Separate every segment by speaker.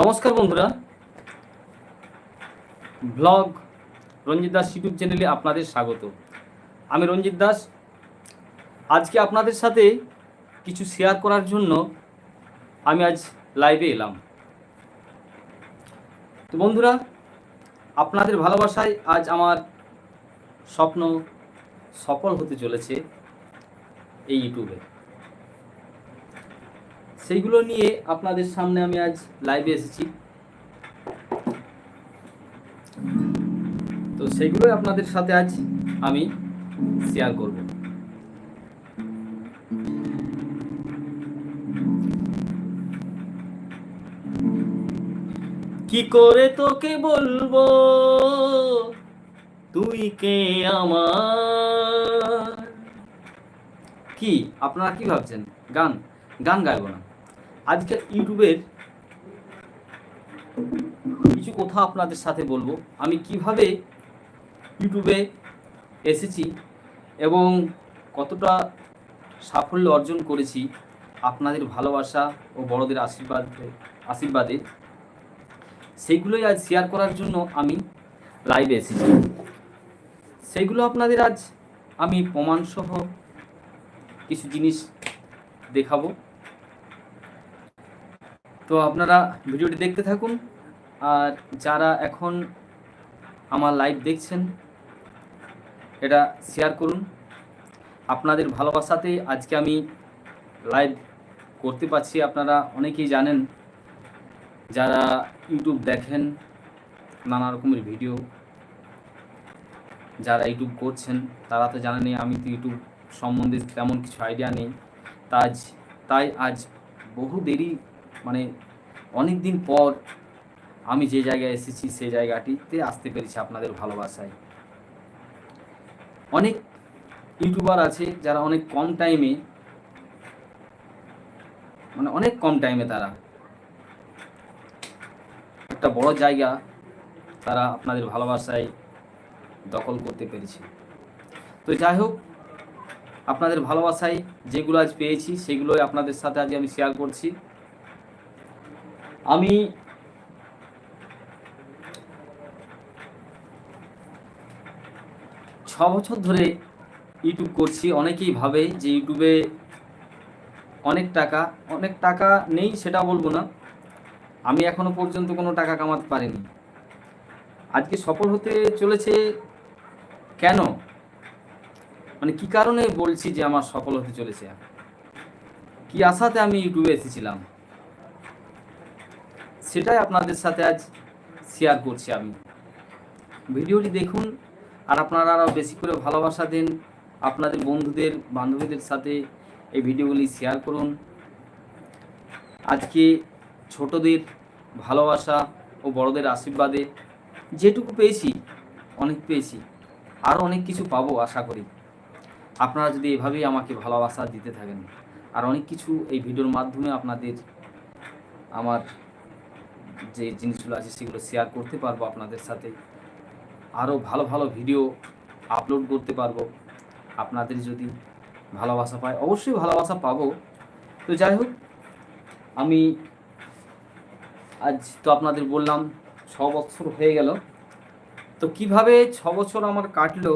Speaker 1: নমস্কার বন্ধুরা। ব্লগ রঞ্জিত দাস ইউটিউব চ্যানেলে আপনাদের স্বাগত। আমি রঞ্জিত দাস। আজকে আপনাদের সাথে কিছু শেয়ার করার জন্য আমি আজ লাইভে এলাম। তো বন্ধুরা, আপনাদের ভালোবাসায় আজ আমার স্বপ্ন সফল হতে চলেছে এই ইউটিউবে। সেইগুলো নিয়ে আপনাদের সামনে আমি আজ লাইভে এসেছি। তো সেইগুলোই আপনাদের সাথে আজ আমি শেয়ার করব। কি করে তোকে বলব? তুই কে আমার? কি, আপনারা কি ভাবছেন? গান গান গাইবো না। আজকে ইউটিউবের কিছু কথা আপনাদের সাথে বলব। আমি কীভাবে ইউটিউবে এসেছি এবং কতটা সাফল্য অর্জন করেছি আপনাদের ভালোবাসা ও বড়দের আশীর্বাদ, আশীর্বাদে, সেইগুলোই আজ শেয়ার করার জন্য আমি লাইভে এসেছি। সেইগুলো আপনাদের আজ আমি প্রমাণসহ কিছু জিনিস দেখাবো। তো আপনারা ভিডিওটি দেখতে থাকুন। আর যারা এখন আমার লাইভ দেখছেন, এটা শেয়ার করুন। আপনাদের ভালোবাসাতে আজকে আমি লাইভ করতে পারছি। আপনারা অনেকেই জানেন, যারা ইউটিউব দেখেন, নানা রকমের ভিডিও যারা ইউটিউব করছেন, তারা তো জানেনই আমি তো ইউটিউব সম্বন্ধে তেমন কিছু আইডিয়া নেই। তাজ তাই আজ বহু দেরি মানে অনেক দিন পর আমি যে জায়গায় এসেছি সেই জায়গাটিতে আসতে পেরেছি আপনাদের ভালোবাসায়। অনেক ইউটিউবার আছে যারা অনেক কম টাইমে মানে অনেক কম টাইমে তারা একটা বড় জায়গা তারা আপনাদের ভালোবাসায় দখল করতে পেরেছে। তো যাই হোক, আপনাদের ভালোবাসায় যেগুলো আজ পেয়েছি, সেগুলোই আপনাদের সাথে আজ আমি শেয়ার করছি। আমি ছ বছর ধরে ইউটিউব করছি। অনেকেই ভাবে যে ইউটিউবে অনেক টাকা অনেক টাকা নেই সেটা বলব না। আমি এখনও পর্যন্ত কোনো টাকা কামাতে পারিনি। আজকে সফল হতে চলেছে কেন? মানে কি কারণে বলছি যে আমার সফল হতে চলেছে? কি আশাতে আমি ইউটিউবে এসেছিলাম? সেটাই আপনাদের সাথে আজ শেয়ার করছি আমি। ভিডিওটি দেখুন আর আপনারা আরও বেশি করে ভালোবাসা দিন আপনাদের বন্ধুদের, বান্ধবীদের সাথে এই ভিডিওগুলি শেয়ার করুন। আজকে ছোটদের ভালোবাসা ও বড়দের আশীর্বাদে যেটুকু পেয়েছি, অনেক পেয়েছি, আরও অনেক কিছু পাবো আশা করি। আপনারা যদি এভাবেই আমাকে ভালোবাসা দিতে থাকেন, আর অনেক কিছু এই ভিডিওর মাধ্যমে আপনাদের আমার যে জিনিসগুলো আছে সেগুলো শেয়ার করতে পারব আপনাদের সাথে। আরও ভালো ভালো ভিডিও আপলোড করতে পারব। আপনাদের যদি ভালোবাসা পায় অবশ্যই ভালোবাসা পাবো। তো যাই হোক, আমি আজ তো আপনাদের বললাম ছ বছর হয়ে গেল। তো কীভাবে ছ বছর আমার কাটলো,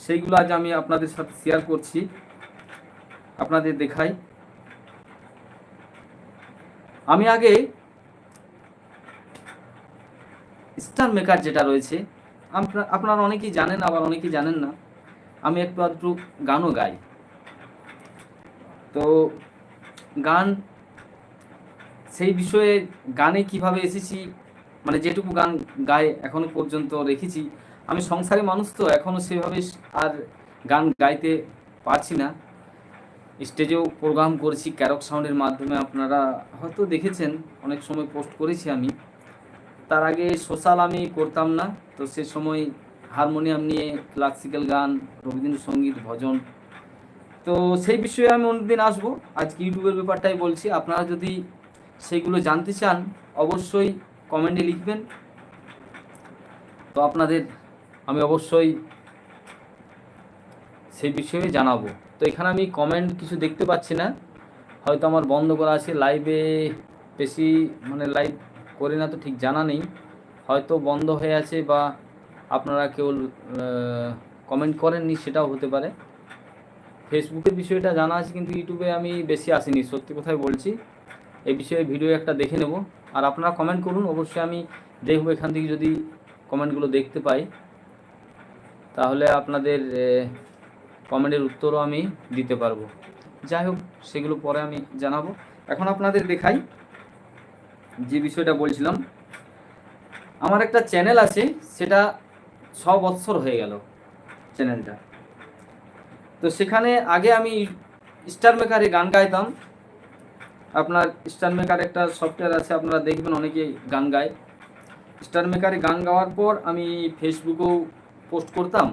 Speaker 1: সেইগুলো আজ আমি আপনাদের সাথে শেয়ার করছি। আপনাদের দেখাই। আমি আগে স্টার মেকার যেটা রয়েছে আপনার আপনারা অনেকেই জানেন, আবার অনেকেই জানেন না, আমি একটু আধটু গানও গাই। তো গান, সেই বিষয়ে গানে কীভাবে এসেছি মানে যেটুকু গান গায়ে এখনও পর্যন্ত রেখেছি আমি সংসারে মানুষ তো এখনও সেভাবে আর গান গাইতে পারছি না। স্টেজেও প্রোগ্রাম করেছি ক্যারক সাউন্ডের মাধ্যমে, আপনারা হয়তো দেখেছেন, অনেক সময় পোস্ট করেছি আমি। তার আগে সোশ্যাল আমি করতাম না, তো সে সময় হারমোনিয়াম নিয়ে ক্লাসিক্যাল গান, রবীন্দ্রসঙ্গীত, ভজন। তো সেই বিষয়ে আমি অন্যদিন আসব। আজকে ইউটিউবের ব্যাপারটাই বলছি। আপনারা যদি সেইগুলো জানতে চান, অবশ্যই কমেন্টে লিখবেন। তো আপনাদের আমি অবশ্যই সেই বিষয়ে জানাব। তো এখানে আমি কমেন্ট কিছু দেখতে পাচ্ছি না। হয়তো আমার বন্ধ করা আছে। লাইভে বেশি মানে লাইভ করি না তো ঠিক জানা নেই। হয়তো বন্ধ হয়ে আছে বা আপনারা কেউ কমেন্ট করেননি সেটাও হতে পারে। ফেসবুকের বিষয়টা জানা আছে কিন্তু ইউটিউবে আমি বেশি আসিনি, সত্যি কথাই বলছি। এই বিষয়ে ভিডিও একটা দেখে নেব। আর আপনারা কমেন্ট করুন, অবশ্যই আমি দেখব এখান থেকে যদি কমেন্টগুলো দেখতে পাই। তাহলে আপনাদের কমেন্টের উত্তরও আমি দিতে পারব। যাই হোক, সেগুলো পরে আমি জানাব। এখন আপনাদের দেখাই। যে বিষয়টা বলছিলাম, আমার একটা চ্যানেল আছে, সেটা ছ বৎসর হয়ে গেল চ্যানেলটা। তো সেখানে আগে আমি স্টার মেকারে গান গাইতাম। আপনার স্টার মেকার একটা সফটওয়্যার আছে, আপনারা দেখবেন অনেকে গান গায়। স্টার মেকারে গান গাওয়ার পর আমি ফেসবুকেও পোস্ট করতাম।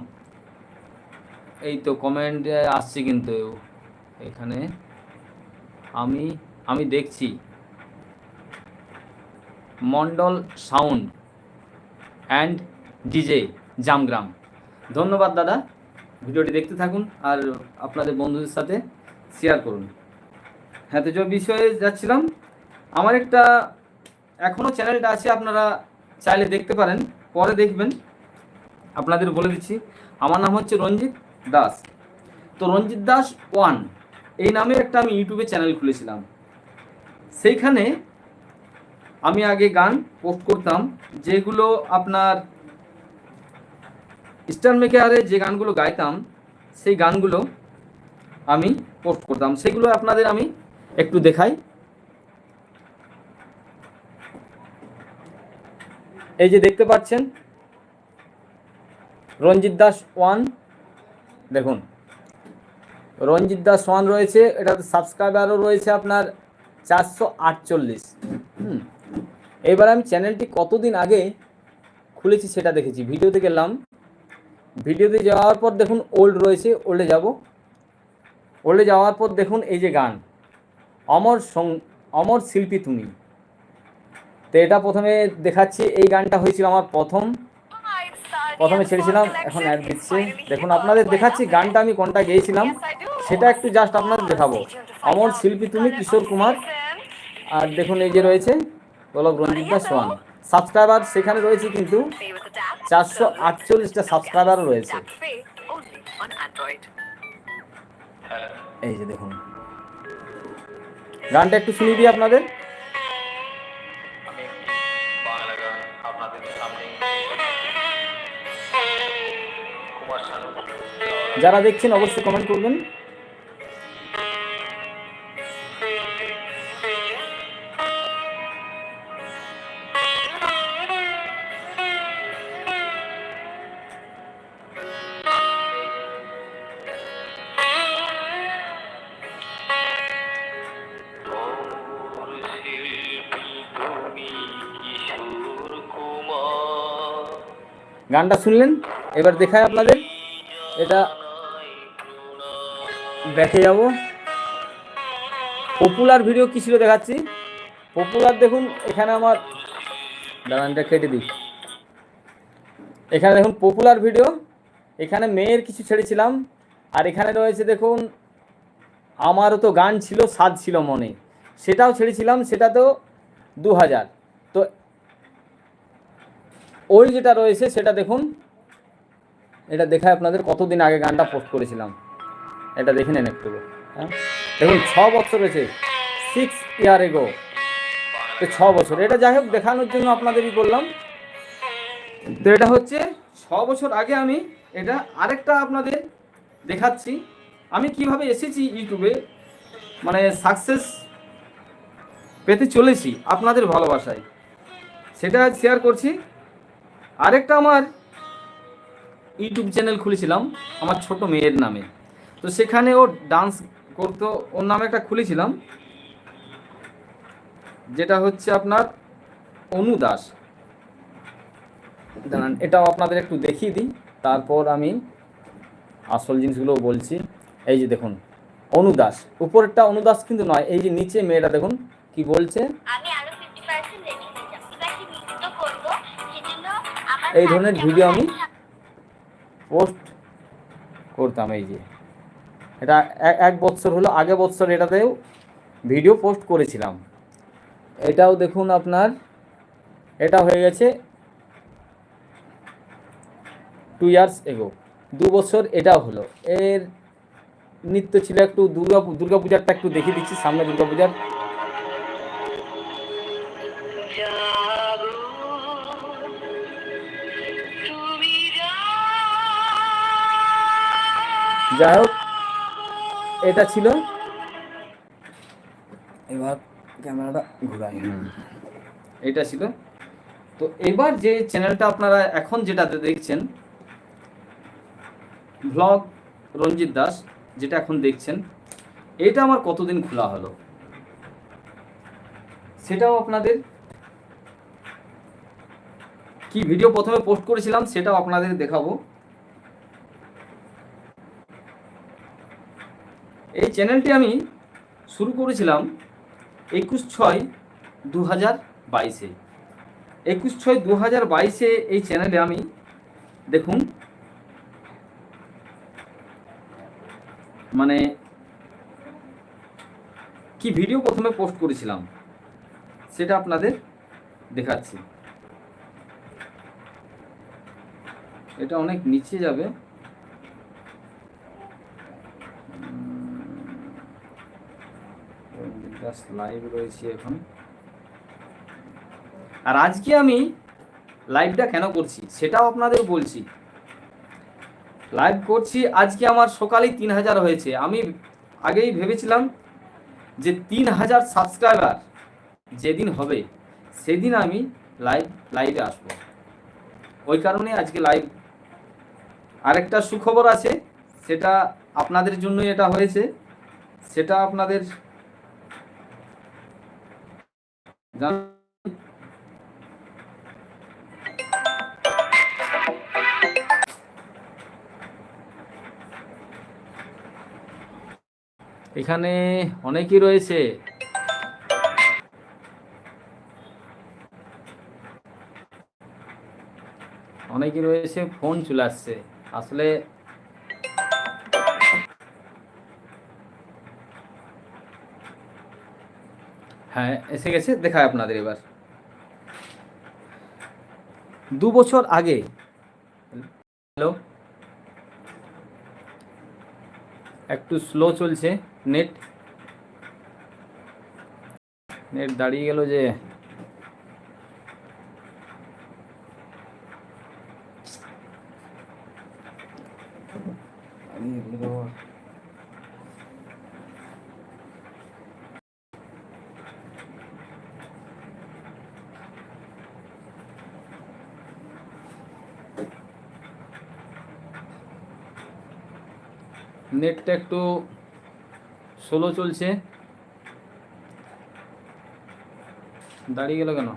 Speaker 1: এই তো কমেন্ট আসছে কিন্তু এখানে। আমি আমি দেখছি। Mondal sound and DJ Jamgram. ধন্যবাদ দাদা। ভিডিওটি দেখতে থাকুন আর আপনাদের বন্ধুদের সাথে শেয়ার করুন। হ্যাঁ তো যে বিষয়ে যাচ্ছিলাম। আমার একটা এখনও চ্যানেলটা আছে, আপনারা চাইলে দেখতে পারেন, পরে দেখবেন। আপনাদের বলে দিচ্ছি, আমার নাম হচ্ছে রঞ্জিত দাস। তো রঞ্জিত দাস ওয়ান, এই নামে একটা আমি ইউটিউবে চ্যানেল খুলেছিলাম। সেইখানে আমি আগে গান পোস্ট করতাম, যেগুলো আপনার স্টার মেকারে যে গানগুলো গাইতাম, সেই গানগুলো আমি পোস্ট করতাম। সেগুলো আপনাদের আমি একটু দেখাই। এই যে দেখতে পাচ্ছেন, রঞ্জিত দাস ওয়ান, দেখুন। রঞ্জিত দাস ওয়ান রয়েছে, এটাতে সাবস্ক্রাইবারও রয়েছে আপনার চারশো আটচল্লিশ। এবার আমি চ্যানেলটি কতদিন আগে খুলেছি সেটা দেখেছি। ভিডিওতে গেলাম ভিডিওতে যাওয়ার পর দেখুন ওল্ড রয়েছে ওল্ডে যাব। ওল্ডে যাওয়ার পর দেখুন, এই যে গান। অমর সং, অমর শিল্পী তুমি। তো এটা প্রথমে দেখাচ্ছি, এই গানটা হয়েছিল আমার প্রথম। প্রথমে ছেড়েছিলাম, এখন অ্যাড দিচ্ছে। দেখুন, আপনাদের দেখাচ্ছি গানটা আমি কোনটা গেয়েছিলাম। সেটা একটু জাস্ট আপনাদের দেখাবো। অমর শিল্পী তুমি, কিশোর কুমার। আর দেখুন, এই যে রয়েছে। বলক রঞ্জিত দাস সোয়ান সাবস্ক্রাইবার সেখানে রয়েছে কিন্তু চারশো আটচল্লিশটা সাবস্ক্রাইবারও রয়েছে। এই যে দেখুন। গানটা একটু শুনিয়ে দিই আপনাদের।
Speaker 2: বাংলা
Speaker 1: যারা দেখছেন অবশ্যই কমেন্ট করবেন। গানটা শুনলেন? এবার দেখায় আপনাদের। এটা দেখে যাব। পপুলার ভিডিও কী ছিল দেখাচ্ছি? পপুলার দেখুন, এখানে আমার দাঁড়ানটা কেটে দিই। এখানে দেখুন, পপুলার ভিডিও। এখানে মেয়ের কিছু ছেড়েছিলাম। আর এখানে রয়েছে দেখুন, আমারও তো গান ছিল, স্বাদ ছিল মনে। সেটাও ছেড়েছিলাম সেটা তো দু হাজার তো ওই যেটা রয়েছে, সেটা দেখুন। এটা দেখায় আপনাদের কতদিন আগে গানটা পোস্ট করেছিলাম। এটা দেখে নেন একটু। হ্যাঁ? দেখুন, ছ বছর হয়েছে। সিক্স ইয়ার এগো তো ছ বছর। এটা যাই হোক, দেখানোর জন্য আপনাদেরই বললাম। তো এটা হচ্ছে, ছ বছর আগে আমি এটা আরেকটা আপনাদের দেখাচ্ছি। আমি কীভাবে এসেছি ইউটিউবে মানে সাকসেস পেতে চলেছি আপনাদের ভালোবাসায়। সেটা শেয়ার করছি। আরেকটা আমার ইউটিউব চ্যানেল খুলেছিলাম, আমার ছোট মেয়ের নামে। তো সেখানে ও ডান্স করতো, ওর নামে একটা খুলেছিলাম, যেটা হচ্ছে আপনার অনু দাস। এটাও আপনাদের একটু দেখিয়ে দিই, তারপর আমি আসল জিনিসগুলো বলছি। এই যে দেখুন, অনু দাস। উপরেরটা অনু দাস কিন্তু নয়, এই যে নিচে মেয়েটা দেখুন, কি বলছে?
Speaker 3: আমি
Speaker 1: এই ধরনের ভিডিও আমি পোস্ট করতাম, এই যে। এটা এক- বছর হলো আগে বছর এটাতেও ভিডিও পোস্ট করেছিলাম। এটাও দেখুন আপনার, এটা হয়ে গেছে টু ইয়ার্স এগো দু বছর এটাও হলো। এর নৃত্য ছিল একটু দুর্গা দুর্গাপূজারটা একটু দেখিয়ে দিচ্ছি, সামনে দুর্গা যাই হোক এটা ছিল। এবার ক্যামেরাটা ঘুরাই। এটা ছিল। তো এবার যে চ্যানেলটা আপনারা এখন যেটাতে দেখছেন ব্লগ রঞ্জিত দাস যেটা এখন দেখছেন এটা আমার কতদিন খোলা হলো? সেটাও আপনাদের কি ভিডিও প্রথমে পোস্ট করেছিলাম সেটাও আপনাদের দেখাবো। এই চ্যানেলটি আমি শুরু করেছিলাম একুশ ছয় দু হাজার বাইশে। একুশ ছয় দু হাজার বাইশে এই চ্যানেলে আমি দেখুন মানে কি ভিডিও প্রথমে পোস্ট করেছিলাম, সেটা আপনাদের দেখাচ্ছি। এটা অনেক নিচে যাবে। জাস্ট লাইভ রয়েছে এখন। আর আজকে আমি লাইভটা কেন করছি সেটাও আপনাদের বলছি। লাইভ করছি, আজকে আমার সকালেই তিন হাজার হয়েছে। আমি আগেই ভেবেছিলাম যে তিন হাজার সাবস্ক্রাইবার যেদিন হবে, সেদিন আমি লাইভ লাইভে আসব। ওই কারণে আজকে লাইভ আরেকটা সুখবর আছে, সেটা আপনাদের জন্যই এটা হয়েছে। সেটা আপনাদের জান এখানে অনেকই রয়েছে। অনেকই রয়েছে ফোন চলে আসছে আসলে হ্যাঁ এসে গেছে, দেখায় আপনাদের এবার। দু বছর আগে, হ্যালো? একটু স্লো চলছে নেট নেট দাঁড়িয়ে গেল যে নেটটা একটু স্লো চলছে। দাঁড়িয়ে গেল কেন?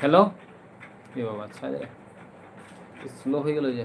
Speaker 1: হ্যালো এ বাবা আচ্ছা স্লো হয়ে গেল যে।